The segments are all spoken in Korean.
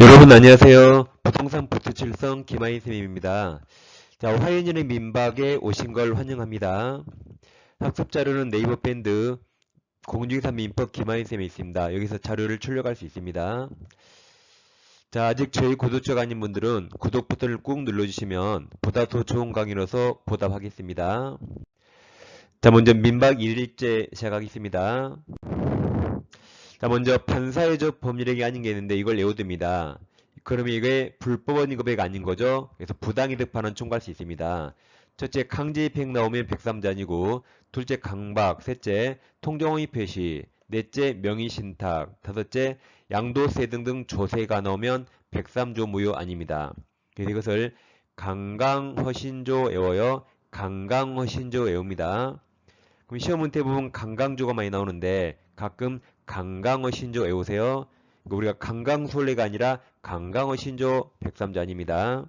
여러분 안녕하세요. 부동산 부투칠성 김하인 선생님입니다. 자, 화연연의 민박에 오신 걸 환영합니다. 학습 자료는 네이버 밴드 공중사 민법 김하인 쌤이 있습니다. 여기서 자료를 출력할 수 있습니다. 자, 아직 저희 구독자가 아닌 분들은 구독 버튼을 꾹 눌러주시면 보다 더 좋은 강의로서 보답하겠습니다. 자, 먼저 민박 1일째 시작하겠습니다. 자, 먼저 반사회적 법률행위 아닌 게 있는데 이걸 외워둡니다. 그러면 이게 불법원 고백 아닌 거죠? 그래서 부당이득 반환 총괄 수 있습니다. 첫째, 강제입행 나오면 103자니고, 둘째, 강박, 셋째, 통정의 표시, 넷째, 명의신탁, 다섯째, 양도세 등등 조세가 나오면 103조 무효 아닙니다. 그래서 이것을 강강허신조 외워요. 강강허신조 외웁니다. 그럼 시험 문제 보면 강강조가 많이 나오는데 가끔 강강어 신조 외우세요. 이거 우리가 강강술래가 아니라 강강어 신조 103자입니다.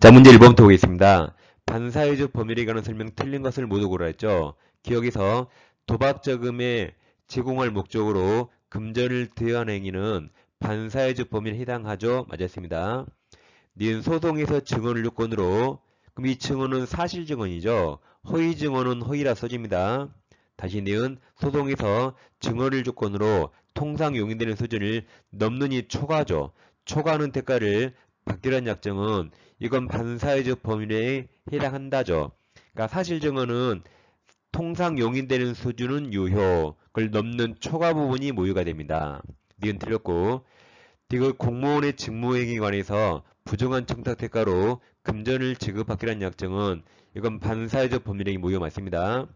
자, 문제 1번부터 보겠습니다. 반사회적 범위에 관한 설명 틀린 것을 모두 고라 했죠. 기억에서 도박저금에 제공할 목적으로 금전을 대여한 행위는 반사회적 범위에 해당하죠. 맞았습니다. 니은 소송에서 증언을 요건으로 그럼 이 증언은 사실 증언이죠. 허위 증언은 허위라 써집니다. 다시 니은 소송에서 증언을 조건으로 통상 용인되는 수준을 넘는 이 초과죠. 초과하는 대가를 받기란 약정은 이건 반사회적 범위에 해당한다죠. 그러니까 사실 증언은 통상 용인되는 수준은 유효, 그걸 넘는 초과 부분이 모유가 됩니다. 니은 틀렸고, 이거 공무원의 직무행위에 관해서 부정한 청탁 대가로 금전을 지급받기란 약정은 이건 반사회적 법률행위 모유 맞습니다.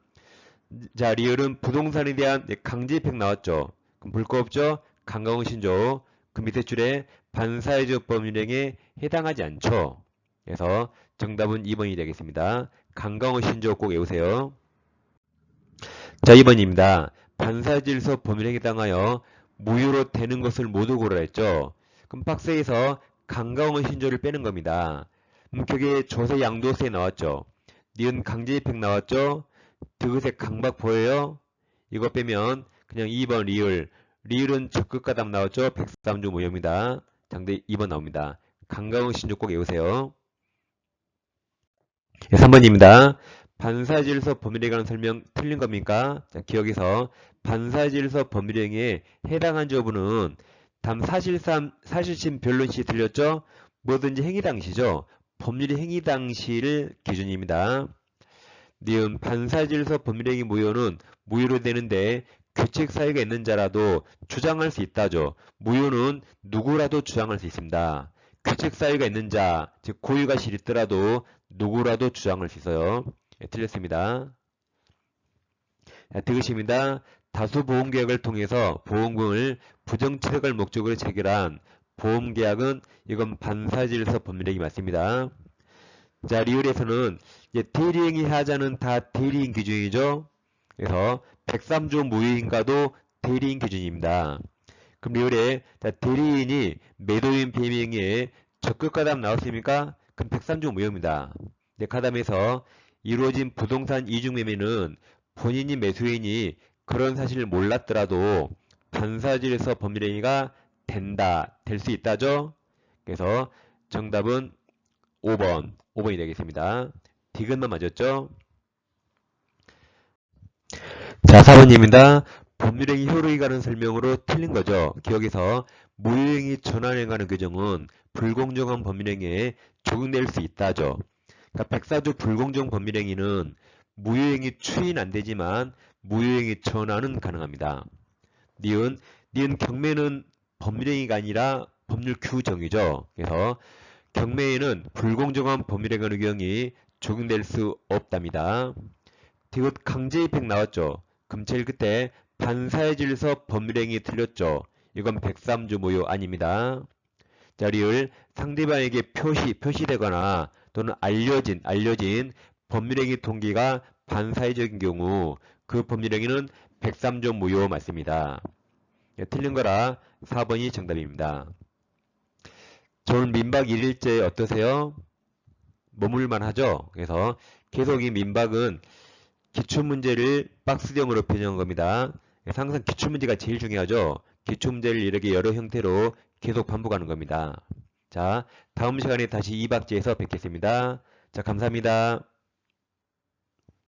자, 리얼은 부동산에 대한 강제입획 나왔죠. 그럼 볼 거 없죠? 강강호 신조. 그 밑에 줄에 반사회적 법률행위에 해당하지 않죠. 그래서 정답은 2번이 되겠습니다. 강강호 신조 꼭 외우세요. 자, 2번입니다. 반사질서 법률행위에 해당하여 무효로 되는 것을 모두 고르라 했죠. 그럼 박스에서 강강호 신조를 빼는 겁니다. 거기에 조세 양도세 나왔죠. 니은 강제입획 나왔죠. 드그색 강박 보여요? 이거 빼면 그냥 2번 리을 리을은 적극가담 나왔죠? 103조 모형입니다. 장대 2번 나옵니다. 강강호 신조 꼭 외우세요. 네, 3번입니다. 반사질서 법률에 관한 설명 틀린 겁니까? 자, 기억에서 반사질서 법률행위에 해당한 여부는 담 사실상 사실심 변론시 틀렸죠? 뭐든지 행위 당시죠. 법률의 행위 당시를 기준입니다. 니은 반사질서 법률행위 무효는 무효로 되는데 규칙 사유가 있는 자라도 주장할 수 있다죠. 무효는 누구라도 주장할 수 있습니다. 규칙 사유가 있는 자, 즉 고유가 실있더라도 누구라도 주장할 수 있어요. 예, 틀렸습니다. 자, 드것입니다. 다수 보험계약을 통해서 보험금을 부정취득할 목적으로 체결한 보험계약은 이건 반사질서 법률행위 맞습니다. 자, 리얼에서는 이제 대리행위 하자는 다 대리인 기준이죠. 그래서 103조 무효인가도 대리인 기준입니다. 그럼 리얼에 자, 대리인이 매도인 배명에 적극가담 나왔습니까? 그럼 103조 무효입니다. 네, 가담에서 이루어진 부동산 이중매매는 본인이 매수인이 그런 사실을 몰랐더라도 반사질에서 법률행위가 된다, 될 수 있다죠? 그래서 정답은 5번, 5번이 되겠습니다. 디귿만 맞았죠? 자, 4번입니다. 법률행위 효력이 가는 설명으로 틀린 거죠. 기억에서 무효행위 전환행하는 규정은 불공정한 법률행위에 적용될 수 있다죠. 그러니까 104조 불공정 법률행위는 무효행위 추인 안 되지만 무효행위 전환은 가능합니다. 니은, 니은 경매는 법률행위가 아니라 법률 규정이죠. 그래서 경매에는 불공정한 관한 규정이 적용될 수 없답니다. 디귿 강제입획 나왔죠. 금칠 그때 반사의 질서 법률행위 틀렸죠. 이건 103조 모요 아닙니다. 자, 리을 상대방에게 표시, 표시되거나 또는 알려진, 알려진 법률행위 동기가 반사회적인 경우 그 법률행위는 103조 무효 맞습니다. 예, 틀린 거라 4번이 정답입니다. 저는 민박 1일째 어떠세요? 머물만 하죠? 그래서 계속 이 민박은 기출문제를 박스형으로 변형한 겁니다. 그래서 항상 기출문제가 제일 중요하죠. 기출문제를 이렇게 여러 형태로 계속 반복하는 겁니다. 자, 다음 시간에 다시 2박지에서 뵙겠습니다. 자, 감사합니다.